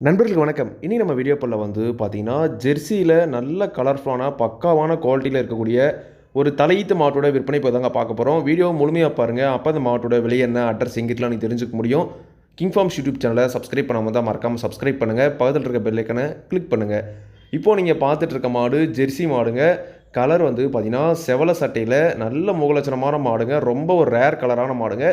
நண்பர்களுக்கு வணக்கம். இனி நம்ம வீடியோ பல்ல வந்து பார்த்தீங்கன்னா ஜெர்சியில் நல்ல கலர்ஃபுல்லான பக்காவான குவாலிட்டியில் இருக்கக்கூடிய ஒரு தலையீத்து மாட்டோட விற்பனை இப்போ தாங்க பார்க்க போகிறோம் வீடியோ முழுமையாக பாருங்கள் அப்போ அந்த மாட்டோட விலை என்ன அட்ரஸ் எங்கிட்டலாம் நீங்கள் தெரிஞ்சுக்க முடியும். கிங் ஃபார்ம்ஸ் யூடியூப் சேனலை சப்ஸ்கிரைப் பண்ணாமல் தான் மறக்காமல் சப்ஸ்கிரைப் பண்ணுங்கள் பக்கத்தில் இருக்க பெல்லைக்கனை கிளிக் பண்ணுங்கள் இப்போது நீங்கள் பார்த்துட்டு இருக்க மாடு ஜெர்சி மாடுங்க. கலர் வந்து பார்த்திங்கன்னா செவல சட்டையில் நல்ல முகலட்சணமான மாடுங்க. ரொம்ப ஒரு ரேர் கலரான மாடுங்க.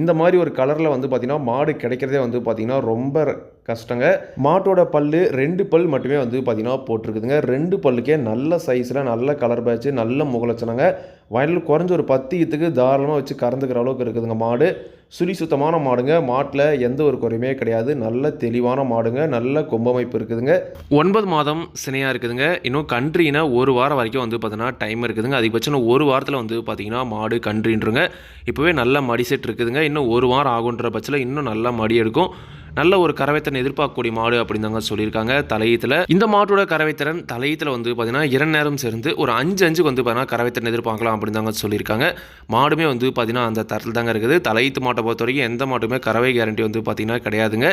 இந்த மாதிரி ஒரு கலரில் வந்து பார்த்திங்கன்னா மாடு கிடைக்கிறதே வந்து பார்த்திங்கன்னா ரொம்ப கஷ்டங்க. மாட்டோட பல்லு ரெண்டு பல் மட்டுமே வந்து பார்த்திங்கன்னா போட்டிருக்குதுங்க. ரெண்டு பல்லுக்கே நல்ல சைஸில் நல்ல கலர் பேட்ச் நல்ல முகலட்சணங்க. வயலில் குறைஞ்ச ஒரு பத்து ஈத்துக்கு தாராளமாக வச்சு கறந்துக்கிற அளவுக்கு இருக்குதுங்க மாடு. சுழி சுத்தமான மாடுங்க. மாட்டில் எந்த ஒரு குறையுமே கிடையாது. நல்ல தெளிவான மாடுங்க. நல்ல கொம்பமைப்பு இருக்குதுங்க. ஒன்பது மாதம் சினையாக இருக்குதுங்க. இன்னும் கன்றினா ஒரு வாரம் வரைக்கும் வந்து பார்த்தீங்கன்னா டைம் இருக்குதுங்க. அதிகபட்சம் ஒரு வாரத்தில் வந்து பார்த்தீங்கன்னா மாடு கன்ட்ரின்றங்க இப்போவே நல்ல மடி செட் இருக்குதுங்க. இன்னும் ஒரு வாரம் ஆகுன்ற பட்சத்தில் இன்னும் நல்லா மடி எடுக்கும். நல்ல ஒரு கறவைத்திறன் எதிர்பார்க்கக்கூடிய மாடு அப்படின்னு தாங்க சொல்லியிருக்காங்க. தலையத்தில் இந்த மாட்டோட கறவைத்திறன் தலையீத்தில் வந்து பார்த்தீங்கன்னா இரண்டு நேரம் சேர்ந்து ஒரு அஞ்சு அஞ்சுக்கு வந்து பார்த்தீங்கன்னா கறவைத்திறன் எதிர்பார்க்கலாம் அப்படின்னு தாங்க சொல்லியிருக்காங்க. மாடுமே வந்து பார்த்தீங்கன்னா அந்த தரத்தில் தாங்க இருக்குது. தலையீத்து மாட்டை பொறுத்த வரைக்கும் எந்த மாட்டுமே கறவை கேரண்டி வந்து பார்த்தீங்கன்னா கிடையாதுங்க.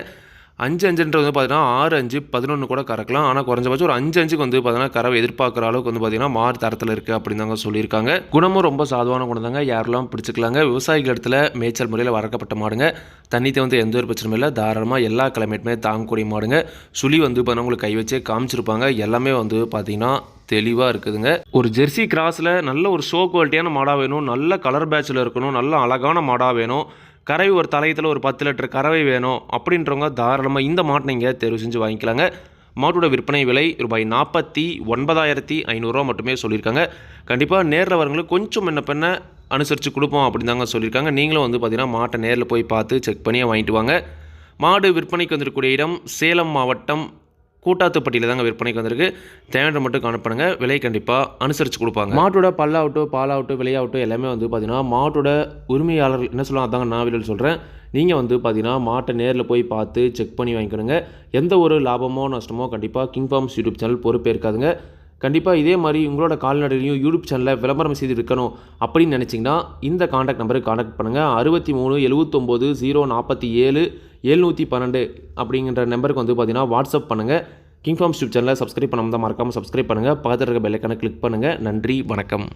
அஞ்சு அஞ்சுன்றது வந்து பார்த்தீங்கன்னா ஆறு அஞ்சு பதினொன்று கூட கறக்கலாம். ஆனால் குறைஞ்சபட்சம் ஒரு அஞ்சு அஞ்சுக்கு வந்து பார்த்தீங்கன்னா கறவை எதிர்பார்க்குற அளவுக்கு வந்து பார்த்தீங்கன்னா மாறு தரத்தில் இருக்குது அப்படின்னு தாங்க சொல்லியிருக்காங்க. குணமும் ரொம்ப சாதுவான குணம் தாங்க யாரெல்லாம் பிடிச்சிக்கலாங்க விவசாயிகள் இடத்துல மேய்ச்சல் முறையில் வறக்கப்பட்ட மாடுங்க. தண்ணி வந்து எந்த ஒரு பிரச்சனையும் இல்லை. தாராளமாக எல்லா கிளைமேட்டுமே தாங்கக்கூடிய மாடுங்க. சுழி வந்து பார்த்தீங்கன்னா உங்களுக்கு கை வச்சே காமிச்சிருப்பாங்க. எல்லாமே வந்து பார்த்தீங்கன்னா தெளிவாக இருக்குதுங்க. ஒரு ஜெர்சி கிராஸில் நல்ல ஒரு ஷோ குவாலிட்டியான மாடாக வேணும். நல்ல கலர் பேட்சில் இருக்கணும். நல்ல அழகான மாடாக வேணும். கறவை ஒரு தலையத்தில் ஒரு பத்து லிட்டர் கறவை வேணும் அப்படின்றவங்க தாராளமாக இந்த மாட்டை நீங்கள் தேர்வு செஞ்சு வாங்கிக்கலாங்க. மாட்டோட விற்பனை விலை ரூபாய் நாற்பத்தி ஒன்பதாயிரத்தி ஐநூறுரூவா மட்டுமே சொல்லியிருக்காங்க. கண்டிப்பாக நேரில் வரவங்களுக்கு கொஞ்சம் என்ன பண்ண அனுசரித்து கொடுப்போம் அப்படின்னு தாங்க சொல்லியிருக்காங்க. நீங்களும் வந்து பார்த்தீங்கன்னா மாட்டை நேரில் போய் பார்த்து செக் பண்ணியே வாங்கிட்டு வாங்க. மாடு விற்பனைக்கு வந்திருக்கக்கூடிய இடம் சேலம் மாவட்டம் கூட்டாத்துப்பட்டியில் தாங்க விற்பனைக்கு வந்திருக்கு. தேவையான மட்டும் காணப்படுங்க விலை கண்டிப்பாக அனுசரித்து கொடுப்பாங்க. மாட்டோட பல்லாகட்டும் பாலாகட்டும் விலையாகட்டும் எல்லாமே வந்து பார்த்தீங்கன்னா மாட்டோட உரிமையாளர் என்ன சொல்லுவாங்க அதாங்க நான் வீடியோ சொல்கிறேன் நீங்கள் வந்து பார்த்தீங்கன்னா மாட்டை நேரில் போய் பார்த்து செக் பண்ணி வாங்கிக்கணுங்க. எந்த ஒரு லாபமோ நஷ்டமோ கண்டிப்பாக கிங் ஃபார்ம்ஸ் யூடியூப் சேனல் பொறுப்பே இருக்காதுங்க. கண்டிப்பாக இதே மாதிரி உங்களோட கால்நடையிலையும் யூடியூப் சேனலில் விளம்பரம் செய்து இருக்கணும் அப்படின்னு நினச்சிங்கன்னா இந்த காண்டாக்ட் நம்பருக்கு காண்டாக்ட் பண்ணுங்கள் அறுபத்தி மூணு எழுபத்தொம்போது ஜீரோ நாற்பத்தி ஏழு எழுநூற்றி பன்னெண்டு அப்படிங்கிற நம்பருக்கு வந்து பார்த்தீங்கன்னா வாட்ஸ்அப் பண்ணுங்கள் கிங்ஃபார்ம் யூடியூப் சேனலை சப்ஸ்கிரைப் பண்ணாமல் தான் மறக்காமல் சப்ஸ்கிரைப் பண்ணுங்கள் பக்கத்தில் இருக்க பெல்லைக்கான கிளிக் பண்ணுங்கள் நன்றி வணக்கம்.